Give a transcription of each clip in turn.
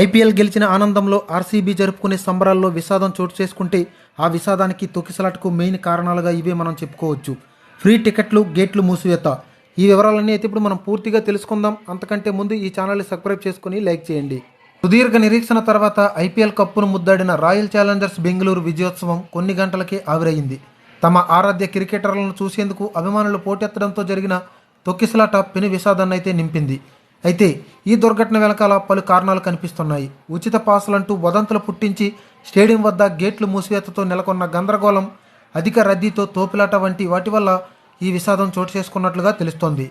IPL గెలిచిన ఆనందంలో RCB జరుపుకునే సంబరాల్లో విషాదం చోటు చేసుకుంటే ఆ విషాదానికి తొక్కిసలాటకు మెయిన్ కారణాలుగా ఇవే మనం చెప్పుకోవచ్చు. ఫ్రీ టికెట్లు గేట్లు మూసివేత. ఈ వివరాలన్నీ అయితే ఇప్పుడు మనం పూర్తిగా తెలుసుకుందాం. అంతకంటే ముందు ఈ ఛానల్ని సబ్స్క్రైబ్ చేసుకుని లైక్ చేయండి. సుదీర్ఘ నిరీక్షణ తర్వాత ఐపీఎల్ కప్పును ముద్దాడిన రాయల్ ఛాలెంజర్స్ బెంగళూరు విజయోత్సవం కొన్ని గంటలకే ఆవిరయ్యింది తమ ఆరాధ్య క్రికెటర్లను చూసేందుకు అభిమానులు పోటెత్తడంతో జరిగిన తొక్కిసలాట పెను విషాదాన్ని అయితే నింపింది. అయితే ఈ దుర్ఘటన వెనకాల పలు కారణాలు కనిపిస్తున్నాయి. ఉచిత పాసులంటూ వదంతులు పుట్టించి స్టేడియం వద్ద గేట్లు మూసివేతతో నెలకొన్న గందరగోళం అధిక రద్దీతో తోపిలాట వంటి వాటి వల్ల ఈ విషాదం చోటు చేసుకున్నట్లుగా తెలుస్తోంది.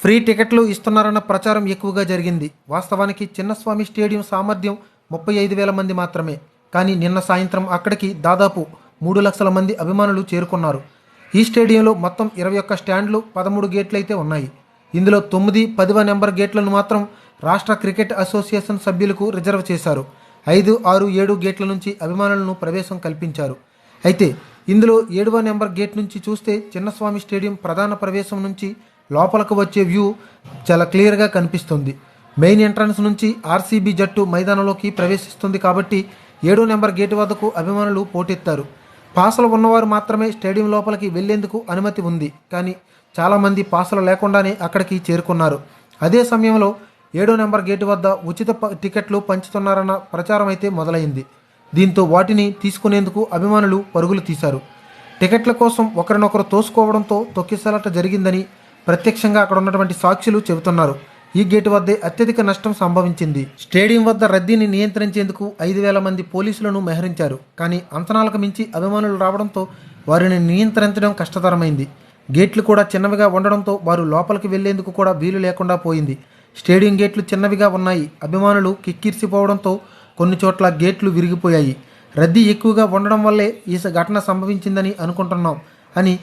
ఫ్రీ టికెట్లు ఇస్తున్నారన్న ప్రచారం ఎక్కువగా జరిగింది. వాస్తవానికి చిన్నస్వామి స్టేడియం సామర్థ్యం ముప్పై ఐదు వేల మంది మాత్రమే. కానీ నిన్న సాయంత్రం అక్కడికి దాదాపు మూడు లక్షల మంది అభిమానులు చేరుకున్నారు. ఈ స్టేడియంలో మొత్తం ఇరవై ఒక్క స్టాండ్లు పదమూడు గేట్లు అయితే ఉన్నాయి. ఇందులో తొమ్మిది పదివ నెంబర్ గేట్లను మాత్రం రాష్ట్ర క్రికెట్ అసోసియేషన్ సభ్యులకు రిజర్వ్ చేశారు. ఐదు ఆరు ఏడు గేట్ల నుంచి అభిమానులను ప్రవేశం కల్పించారు. అయితే ఇందులో ఏడవ నెంబర్ గేట్ నుంచి చూస్తే చిన్నస్వామి స్టేడియం ప్రధాన ప్రవేశం నుంచి లోపలకు వచ్చే వ్యూ చాలా క్లియర్గా కనిపిస్తుంది. మెయిన్ ఎంట్రన్స్ నుంచి ఆర్సీబీ జట్టు మైదానంలోకి ప్రవేశిస్తుంది కాబట్టి ఏడో నెంబర్ గేటు వద్దకు అభిమానులు పోటెత్తారు. పాసలు ఉన్నవారు మాత్రమే స్టేడియం లోపలికి వెళ్ళేందుకు అనుమతి ఉంది. కానీ చాలామంది పాసలు లేకుండానే అక్కడికి చేరుకున్నారు. అదే సమయంలో ఏడో నెంబర్ గేటు వద్ద ఉచిత ప- టికెట్లు పంచుతున్నారన్న ప్రచారం అయితే మొదలైంది. దీంతో వాటిని తీసుకునేందుకు అభిమానులు పరుగులు తీశారు. టికెట్ల కోసం ఒకరినొకరు తోసుకోవడంతో తొక్కిసలాట జరిగిందని ప్రత్యక్షంగా అక్కడ ఉన్నటువంటి సాక్షులు చెబుతున్నారు. ఈ గేటు వద్దే అత్యధిక నష్టం సంభవించింది. స్టేడియం వద్ద రద్దీని నియంత్రించేందుకు ఐదు వేల మంది పోలీసులను మోహరించారు. కానీ అంచనాలకు మించి అభిమానులు రావడంతో వారిని నియంత్రించడం కష్టతరమైంది. గేట్లు కూడా చిన్నవిగా ఉండడంతో వారు లోపలికి వెళ్ళేందుకు కూడా వీలు లేకుండా పోయింది. స్టేడియం గేట్లు చిన్నవిగా ఉన్నాయి. అభిమానులు కిక్కిరిసిపోవడంతో కొన్ని చోట్ల గేట్లు విరిగిపోయాయి. రద్దీ ఎక్కువగా ఉండడం వల్లే ఈ ఘటన సంభవించిందని అనుకుంటున్నాం అని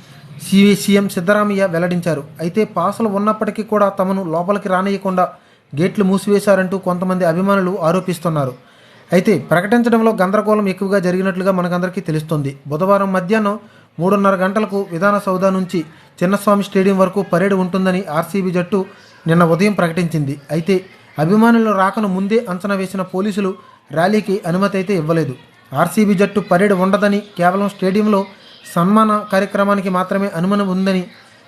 సివి సీఎం సిద్ధరామయ్య వెల్లడించారు. అయితే పాసులు ఉన్నప్పటికీ కూడా తమను లోపలికి రానియకుండా గేట్లు మూసివేశారంటూ కొంతమంది అభిమానులు ఆరోపిస్తున్నారు. అయితే ప్రకటించడంలో గందరగోళం ఎక్కువగా జరిగినట్లుగా మనకందరికీ తెలుస్తుంది. బుధవారం మధ్యాహ్నం మూడున్నర గంటలకు విధాన సౌధ నుంచి చిన్నస్వామి స్టేడియం వరకు పరేడ్ ఉంటుందని ఆర్సీబీ జట్టు నిన్న ఉదయం ప్రకటించింది. అయితే అభిమానుల రాకను ముందే అంచనా వేసిన పోలీసులు ర్యాలీకి అనుమతి అయితే ఇవ్వలేదు. ఆర్సీబీ జట్టు పరేడ్ ఉండదని కేవలం స్టేడియంలో సన్మాన కార్యక్రమానికి మాత్రమే అనుమతి ఉందని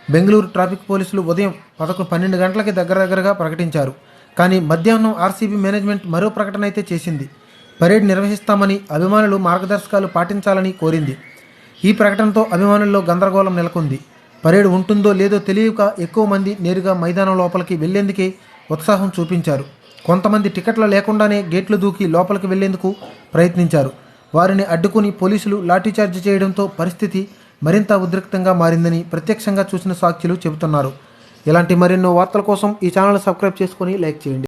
బెంగళూరు ట్రాఫిక్ పోలీసులు ఉదయం పదకొండు పన్నెండు గంటలకి దగ్గర దగ్గరగా ప్రకటించారు. కానీ మధ్యాహ్నం ఆర్సీబీ మేనేజ్మెంట్ మరో ప్రకటన అయితే చేసింది. పరేడ్ నిర్వహిస్తామని అభిమానులు మార్గదర్శకాలు పాటించాలని కోరింది. ఈ ప్రకటనతో అభిమానుల్లో గందరగోళం నెలకొంది. పరేడ్ ఉంటుందో లేదో తెలియక ఎక్కువ మంది నేరుగా మైదానం లోపలికి వెళ్ళేందుకే ఉత్సాహం చూపించారు. కొంతమంది టికెట్లు లేకుండానే గేట్లు దూకి లోపలికి వెళ్ళేందుకు ప్రయత్నించారు. వారిని అడ్డుకుని పోలీసులు లాఠీచార్జ్ చేయడంతో పరిస్థితి మరింత ఉద్రిక్తంగా మారిందని ప్రత్యక్షంగా చూసిన సాక్షులు చెబుతున్నారు. ఇలాంటి మరెన్నో వార్తల కోసం ఈ ఛానల్ సబ్స్క్రైబ్ చేసుకొని లైక్ చేయండి.